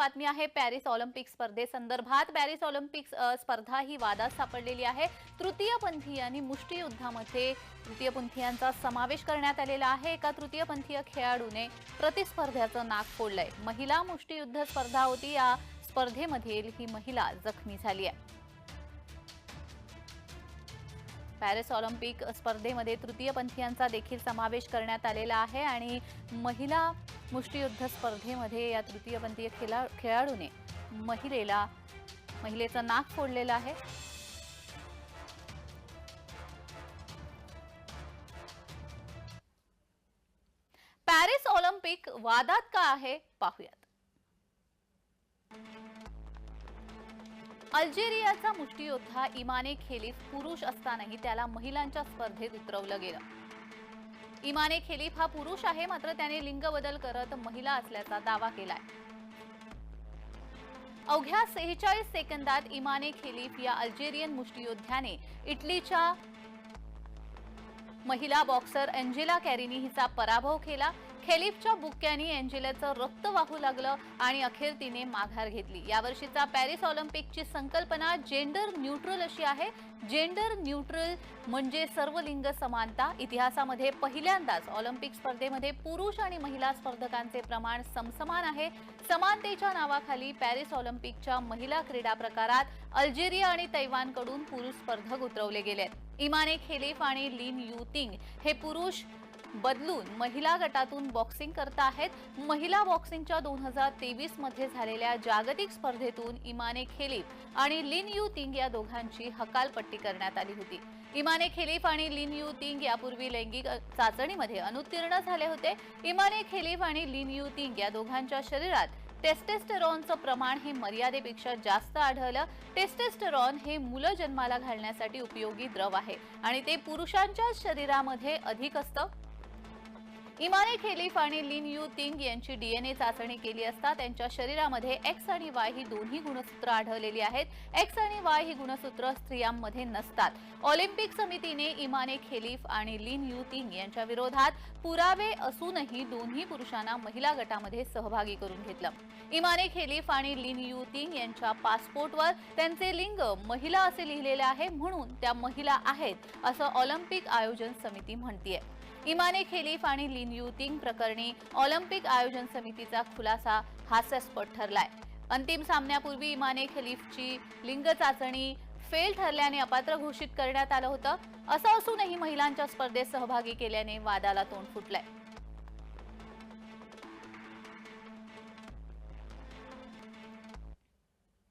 बातमी आहे Paris Olympic स्पर्धेसंदर्भात पॅरिस ऑलिम्पिक स्पर्धा ही वादात सापडलेली आहे. तृतीयपंथीय आणि मुष्टियुद्धामध्ये तृतीयपंथीयांचा समावेश करण्यात आलेला आहे. एका तृतीयपंथीय खेळाडूने प्रतिस्पर्ध्याचं नाक फोडलंय. महिला मुष्टियुद्ध स्पर्धा होती. या स्पर्धेमधील ही महिला जखमी झाली आहे. पॅरिस ऑलिम्पिक स्पर्धेमध्ये तृतीयपंथीयांचा देखील समावेश करण्यात आलेला आहे आणि महिला मुष्टियुद्ध स्पर्धेमध्ये या तृतीयपंथीय खेळा खेळाडूने महिलेला महिलेचं नाक फोडलेलं आहे. पॅरिस ऑलिम्पिक वादात का आहे? पाहूयात. अल्जेरियाचा मुष्टियोद्धा इमाने खेलीफ पुरुष असतानाही त्याला महिलांच्या स्पर्धेत उतरवलं गेलं. इमाने खेलीफ हा पुरुष आहे मात्र त्याने लिंग बदल करत महिला असल्याचा दावा केलाय. अवघ्या सेहेचाळीस सेकंदात इमाने खेलीफ या अल्जेरियन मुष्टीयोद्ध्याने इटलीच्या महिला बॉक्सर अंजेला कॅरिनी हिचा पराभव केला. खेलिफच्या बुक्क्यानी एंजेलाचं रक्त वाहू लागलं आणि अखेर तिने माघार घेतली. यावर्षीचा पॅरिस ऑलिम्पिकची संकल्पना जेंडर न्यूट्रल अशी आहे. जेंडर न्यूट्रल म्हणजे सर्व लिंग समानता. इतिहासामध्ये पहिल्यांदाच ऑलिम्पिक स्पर्धेमध्ये पुरुष आणि महिला स्पर्धकांचे प्रमाण समसमान आहे. समानतेच्या नावाखाली पॅरिस ऑलिम्पिकच्या महिला क्रीडा प्रकारात अल्जेरिया आणि तैवानकडून पुरुष स्पर्धक उतरवले गेले. आहेत इमाने खेलीफ आणि लिन युतिंग हे पुरुष बदलून महिला गटातून बॉक्सिंग करत आहेत. महिला बॉक्सिंगच्या दोन हजार तेवीसमध्ये झालेल्या जागतिक स्पर्धेतून इमाने खेलीफ आणि लिन यू तिंग या दोघांची हकालपट्टी करण्यात आली होती. इमाने खेलीफ आणि लिन यू तिंग यापूर्वी लैंगिक चाचणीमध्ये अनुत्तीर्ण झाले होते. इमाने खेलीफ आणि लिन यू तिंग या दोघांच्या शरीरात टेस्टेस्टेरॉनचं प्रमाण हे मर्यादेपेक्षा जास्त आढळलं. टेस्टेस्टेरॉन हे मुलं जन्माला घालण्यासाठी उपयोगी द्रव आहे आणि ते पुरुषांच्या शरीरामध्ये अधिक असतं. इमाने खेलीफ आणि लिन यू तिंग यांची डीएनए चाचणी केली असता त्यांच्या शरीरामध्ये एक्स आणि वाय ही दोन्ही गुणसूत्र आढळलेली आहेत. एक्स आणि वाय ही गुणसूत्र स्त्रियांमध्ये नसतात. ऑलिम्पिक समितीने इमाने खेलीफ आणि लिन यू तिंग यांच्या विरोधात पुरावे असूनही दोन्ही पुरुषांना महिला गटामध्ये सहभागी करून घेतलं. इमाने खेलीफ आणि लिन यू तिंग यांच्या पासपोर्टवर त्यांचे लिंग महिला असे लिहिलेले आहे म्हणून त्या महिला आहेत असं ऑलिम्पिक आयोजन समिती म्हणतीये. इमाने खेलीफ आणि लिन युतिंग प्रकरणी ऑलिम्पिक आयोजन समितीचा खुलासा हास्यास्पद ठरलाय. अंतिम सामन्यापूर्वी इमाने खलीफची लिंग चाचणी फेल ठरल्याने अपात्र घोषित करण्यात आलं होतं. असं असूनही महिलांच्या स्पर्धेत सहभागी केल्याने वादाला तोंड फुटलंय.